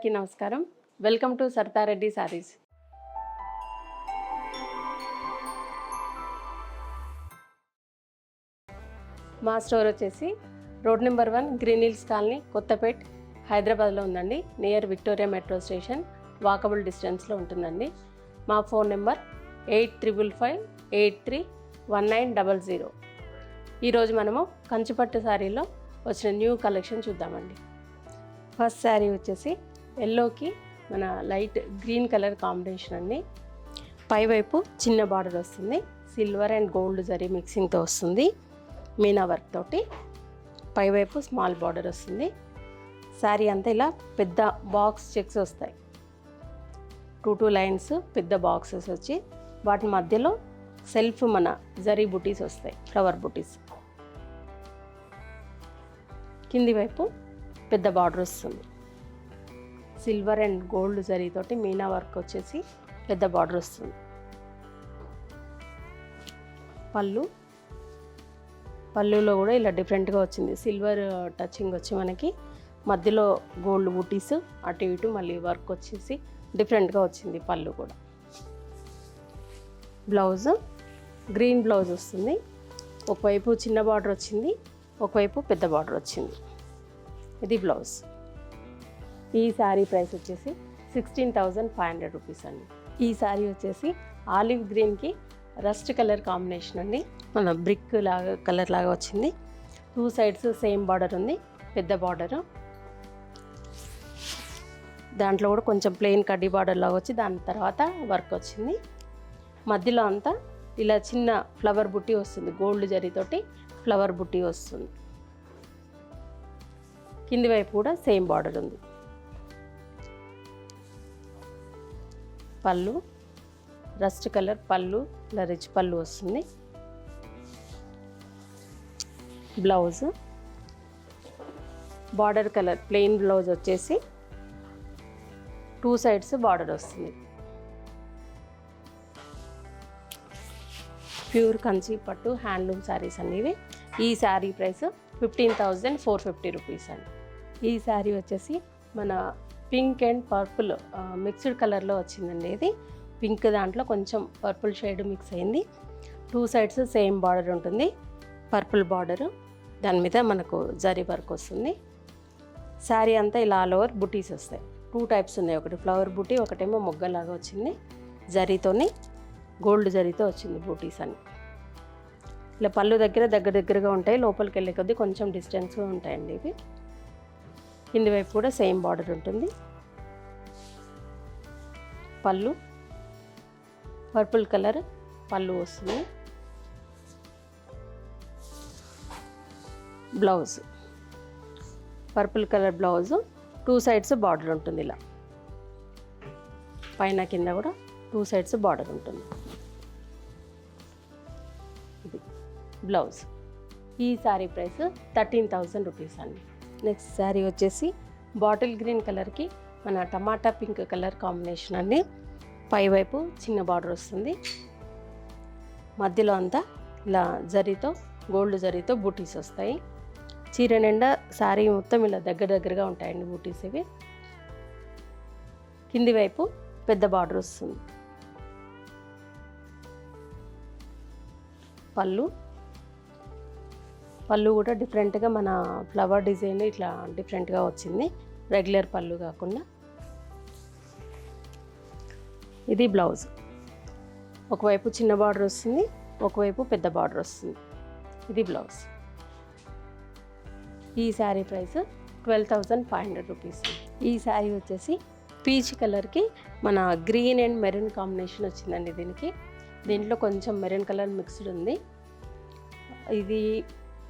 అందరికీ నమస్కారం. Welcome to Sarthareddy saris. మా స్టోర్ వచ్చేసి road number one Green Hills Colony Kothapet హైదరాబాద్లో ఉందండి. Near Victoria metro station walkable డిస్టెన్స్లో ఉంటుందండి. మా phone number eight triple five eight three one nine double zero. ఈరోజు మనము కంచిపట్టు శారీలో వచ్చిన న్యూ కలెక్షన్ చూద్దామండి. ఫస్ట్ శారీ వచ్చేసి ఎల్లోకి మన లైట్ గ్రీన్ కలర్ కాంబినేషన్ అండి. పైవైపు చిన్న బార్డర్ వస్తుంది. సిల్వర్ అండ్ గోల్డ్ జరీ మిక్సింగ్తో వస్తుంది. మీనా వర్క్ తోటి పైవైపు స్మాల్ బార్డర్ వస్తుంది. శారీ అంతా ఇలా పెద్ద బాక్స్ చెక్స్ వస్తాయి. టూ టూ లైన్స్ పెద్ద బాక్సెస్ వచ్చి వాటి మధ్యలో సెల్ఫ్ మన జరీ బుటీస్ వస్తాయి ఫ్లవర్ బుటీస్. కింది వైపు పెద్ద బార్డర్ వస్తుంది. సిల్వర్ అండ్ గోల్డ్ జరీతోటి మీనా వర్క్ వచ్చేసి పెద్ద బార్డర్ వస్తుంది. పళ్ళు. పళ్ళులో కూడా ఇలా డిఫరెంట్గా వచ్చింది. సిల్వర్ uh, టచింగ్ వచ్చి మనకి మధ్యలో గోల్డ్ బుటీస్ అటు ఇటు మళ్ళీ వర్క్ వచ్చేసి డిఫరెంట్గా వచ్చింది పళ్ళు కూడా. బ్లౌజ్. గ్రీన్ బ్లౌజ్ వస్తుంది. ఒకవైపు చిన్న బార్డర్ వచ్చింది ఒకవైపు పెద్ద బార్డర్ వచ్చింది. ఇది బ్లౌజ్. ఈ శారీ ప్రైస్ వచ్చేసి sixteen thousand five hundred rupees అండి. ఈ శారీ వచ్చేసి ఆలివ్ గ్రీన్కి రస్ట్ కలర్ కాంబినేషన్ అండి. మన బ్రిక్ లాగా కలర్ లాగా వచ్చింది. టూ సైడ్స్ సేమ్ బార్డర్ ఉంది పెద్ద బార్డరు. దాంట్లో కూడా కొంచెం ప్లెయిన్ కడ్డీ బార్డర్ లాగా వచ్చి దాని తర్వాత వర్క్ వచ్చింది. మధ్యలో అంతా ఇలా చిన్న ఫ్లవర్ బుట్టి వస్తుంది గోల్డ్ జరీతోటి ఫ్లవర్ బుట్టి వస్తుంది. కింది వైపు కూడా సేమ్ బార్డర్ ఉంది. పళ్ళు రస్ట్ కలర్ పళ్ళు ఇలా రిచ్ పళ్ళు వస్తుంది. Blouse. Border colour plain blouse వచ్చేసి టూ సైడ్స్ బార్డర్ వస్తుంది. ప్యూర్ కంచి పట్టు హ్యాండ్లూమ్ శారీస్ అనేవి ఈ sari price fifteen thousand four fifty rupees అండి. ఈ శారీ వచ్చేసి మన పింక్ అండ్ పర్పుల్ మిక్స్డ్ కలర్లో వచ్చిందండి ఇది. పింక్ దాంట్లో కొంచెం పర్పుల్ షేడ్ మిక్స్ అయింది. టూ సైడ్స్ సేమ్ బార్డర్ ఉంటుంది పర్పుల్ బార్డరు. దాని మీద మనకు జరీ వర్క్ వస్తుంది. శారీ అంతా ఇలా ఆల్ ఓవర్ బుటీస్ వస్తాయి. టూ టైప్స్ ఉన్నాయి ఒకటి ఫ్లవర్ బుటీ ఒకటేమో మొగ్గలాగా వచ్చింది జరీతోని గోల్డ్ జరీతో వచ్చింది బూటీస్ అని. ఇలా పళ్ళు దగ్గర దగ్గర దగ్గరగా ఉంటాయి లోపలికి వెళ్ళే కొద్దీ కొంచెం డిస్టెన్స్ ఉంటాయండి ఇవి. కింది వైపు కూడా సేమ్ బార్డర్ ఉంటుంది. పళ్ళు పర్పుల్ కలర్ పళ్ళు వస్తుంది. Blouse purple colour blouse two sides border ఉంటుంది ఇలా. పైన కింద కూడా టూ సైడ్స్ బార్డర్ ఉంటుంది. ఇది బ్లౌజ్. ఈ sari price thirteen thousand rupees అండి. నెక్స్ట్ శారీ వచ్చేసి బాటిల్ గ్రీన్ కలర్కి మన టమాటా పింక్ కలర్ కాంబినేషన్ అండి. పై వైపు చిన్న బార్డర్ వస్తుంది. మధ్యలో అంతా ఇలా జరీతో గోల్డ్ జరీతో బూటీస్ వస్తాయి. చీర నిండా శారీ మొత్తం ఇలా దగ్గర దగ్గరగా ఉంటాయండి బూటీస్ ఇవి. కింది వైపు పెద్ద బార్డర్ వస్తుంది. పళ్ళు పళ్ళు కూడా డిఫరెంట్గా మన ఫ్లవర్ డిజైన్ ఇట్లా డిఫరెంట్గా వచ్చింది. రెగ్యులర్ పళ్ళు కాకుండా. ఇది బ్లౌజ్. ఒకవైపు చిన్న బార్డర్ వస్తుంది ఒకవైపు పెద్ద బార్డర్ వస్తుంది. ఇది బ్లౌజ్. ఈ sari price twelve thousand five hundred rupees. ఈ శారీ వచ్చేసి పీచ్ కలర్కి మన గ్రీన్ అండ్ మెరూన్ కాంబినేషన్ వచ్చిందండి దీనికి. దీంట్లో కొంచెం మెరూన్ కలర్ మిక్స్డ్ ఉంది. ఇది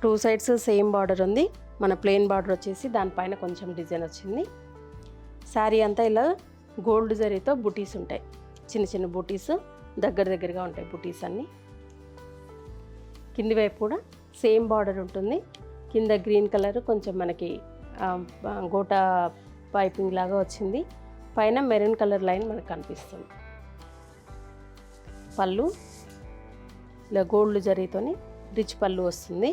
టూ సైడ్స్ సేమ్ బార్డర్ ఉంది. మన ప్లెయిన్ బార్డర్ వచ్చేసి దానిపైన కొంచెం డిజైన్ వచ్చింది. శారీ అంతా ఇలా గోల్డ్ జరీతో బుటీస్ ఉంటాయి. చిన్న చిన్న బుటీస్ దగ్గర దగ్గరగా ఉంటాయి బుటీస్ అన్నీ. కింది వైపు కూడా సేమ్ బార్డర్ ఉంటుంది. కింద గ్రీన్ కలర్ కొంచెం మనకి గోట గోటా పైపింగ్ లాగా వచ్చింది. పైన మెరూన్ కలర్ లైన్ మనకు కనిపిస్తుంది. పళ్ళు ఇలా గోల్డ్ జరీతోని రిచ్ పళ్ళు వస్తుంది.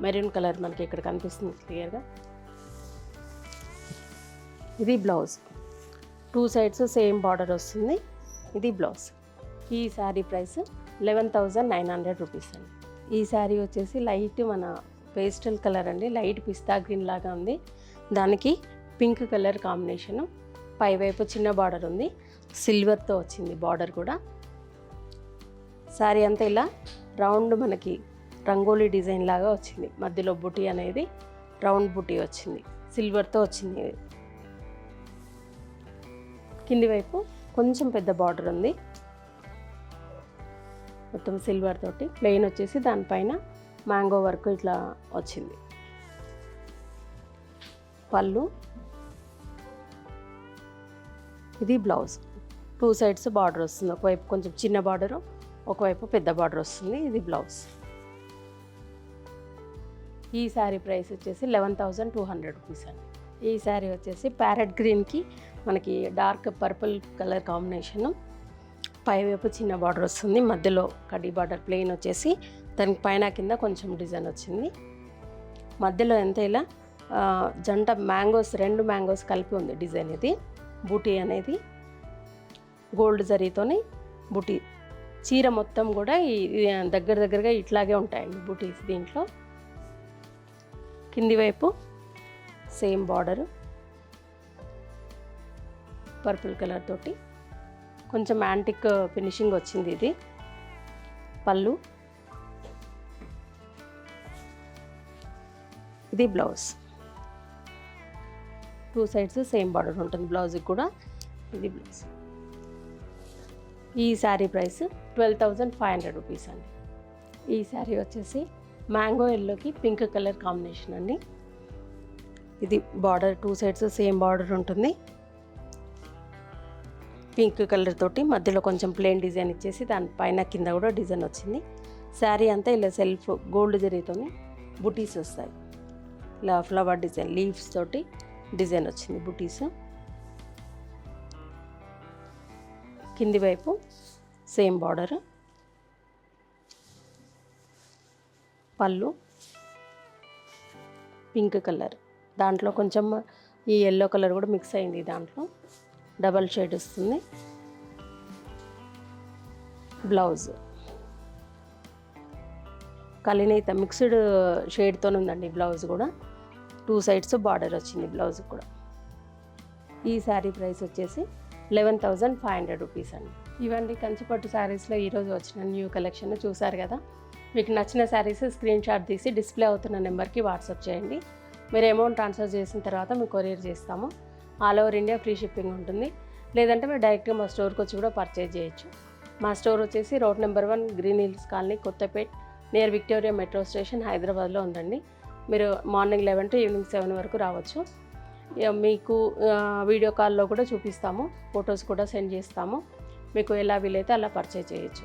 మెరూన్ కలర్ మనకి ఇక్కడ కనిపిస్తుంది క్లియర్గా. ఇది blouse. Two sides same border వస్తుంది. ఇది బ్లౌజ్. ఈ sari price eleven thousand nine hundred rupees అండి. ఈ శారీ వచ్చేసి లైట్ మన పేస్టల్ కలర్ అండి. లైట్ పిస్తా గ్రీన్ లాగా ఉంది. దానికి పింక్ కలర్ కాంబినేషను. పైవైపు చిన్న బార్డర్ ఉంది. సిల్వర్తో వచ్చింది బార్డర్ కూడా. శారీ అంతా ఇలా రౌండ్ మనకి రంగోలీ డిజైన్ లాగా వచ్చింది. మధ్యలో బుటీ అనేది రౌండ్ బుటీ వచ్చింది. సిల్వర్తో వచ్చింది కింది వైపు కొంచెం పెద్ద బార్డర్ ఉంది. మొత్తం సిల్వర్ తోటి. ప్లెయిన్ వచ్చేసి దానిపైన మ్యాంగో వర్క్ ఇట్లా వచ్చింది. పళ్ళు. ఇది బ్లౌజ్ టూ సైడ్స్ బార్డర్ వస్తుంది. ఒకవైపు కొంచెం చిన్న బార్డరు ఒకవైపు పెద్ద బార్డర్ వస్తుంది. ఇది బ్లౌజ్ ఈ శారీ ప్రైస్ వచ్చేసి eleven thousand two hundred rupees అండి. ఈ శారీ వచ్చేసి ప్యారెట్ గ్రీన్కి మనకి డార్క్ పర్పుల్ కలర్ కాంబినేషను. పైవైపు చిన్న బార్డర్ వస్తుంది. మధ్యలో కడీ బార్డర్ ప్లెయిన్ వచ్చేసి దానికి పైన కింద కొంచెం డిజైన్ వచ్చింది. మధ్యలో ఎంత ఇలా జంట మ్యాంగోస్ రెండు మ్యాంగోస్ కలిపి ఉంది డిజైన్ ఇది. బూటీ అనేది గోల్డ్ జరీతోని బూటీ. చీర మొత్తం కూడా ఈ దగ్గర దగ్గరగా ఇట్లాగే ఉంటాయండి బూటీస్ దీంట్లో. కింది వైపు సేమ్ బార్డరు పర్పుల్ కలర్ తోటి. కొంచెం యాంటిక్ ఫినిషింగ్ వచ్చింది ఇది. పళ్ళు. ఇది blouse. Two sides same border ఉంటుంది బ్లౌజ్కి కూడా. ఇది బ్లౌజ్. ఈ sari price twelve thousand five hundred rupees అండి. ఈ శారీ వచ్చేసి మ్యాంగో ఎల్లోకి పింక్ కలర్ కాంబినేషన్ అండి. ఇది border two sides same border ఉంటుంది. పింక్ కలర్ తోటి మధ్యలో కొంచెం ప్లెయిన్ డిజైన్ ఇచ్చేసి దానిపైన కింద కూడా డిజైన్ వచ్చింది. శారీ అంతా ఇలా సెల్ఫ్ గోల్డ్ జరీతోని బుటీస్ వస్తాయి. ఇలా ఫ్లవర్ డిజైన్ లీవ్స్ తోటి డిజైన్ వచ్చింది బుటీస్. కింది వైపు సేమ్ బార్డర్. పళ్ళు పింక్ కలర్. దాంట్లో కొంచెం ఈ ఎల్లో కలర్ కూడా మిక్స్ అయింది దాంట్లో. డబల్ షేడ్ వస్తుంది. బ్లౌజ్ కలినైత మిక్స్డ్ షేడ్తో ఉందండి బ్లౌజ్ కూడా. టూ సైడ్స్ బార్డర్ వచ్చింది బ్లౌజ్ కూడా. ఈ శారీ ప్రైస్ వచ్చేసి eleven thousand five hundred rupees అండి. ఇవండి కంచిపట్టు శారీస్లో ఈరోజు వచ్చిన న్యూ కలెక్షన్ చూసారు కదా? మీకు నచ్చిన శారీస్ స్క్రీన్ షాట్ తీసి డిస్ప్లే అవుతున్న నెంబర్కి వాట్సాప్ చేయండి. మీరు అమౌంట్ ట్రాన్స్ఫర్ చేసిన తర్వాత మీకు కొరియర్ చేస్తాము. All over India free shipping ఉంటుంది. లేదంటే మీరు డైరెక్ట్గా మా స్టోర్కి వచ్చి కూడా పర్చేజ్ చేయొచ్చు. మా స్టోర్ వచ్చేసి road number one green hills colony Kothapet near Victoria metro station హైదరాబాద్లో ఉందండి. మీరు morning eleven to evening seven వరకు రావచ్చు. ఇక మీకు వీడియో కాల్లో కూడా చూపిస్తాము. ఫొటోస్ కూడా సెండ్ చేస్తాము. మీకు ఎలా వీలైతే అలా పర్చేజ్ చేయొచ్చు.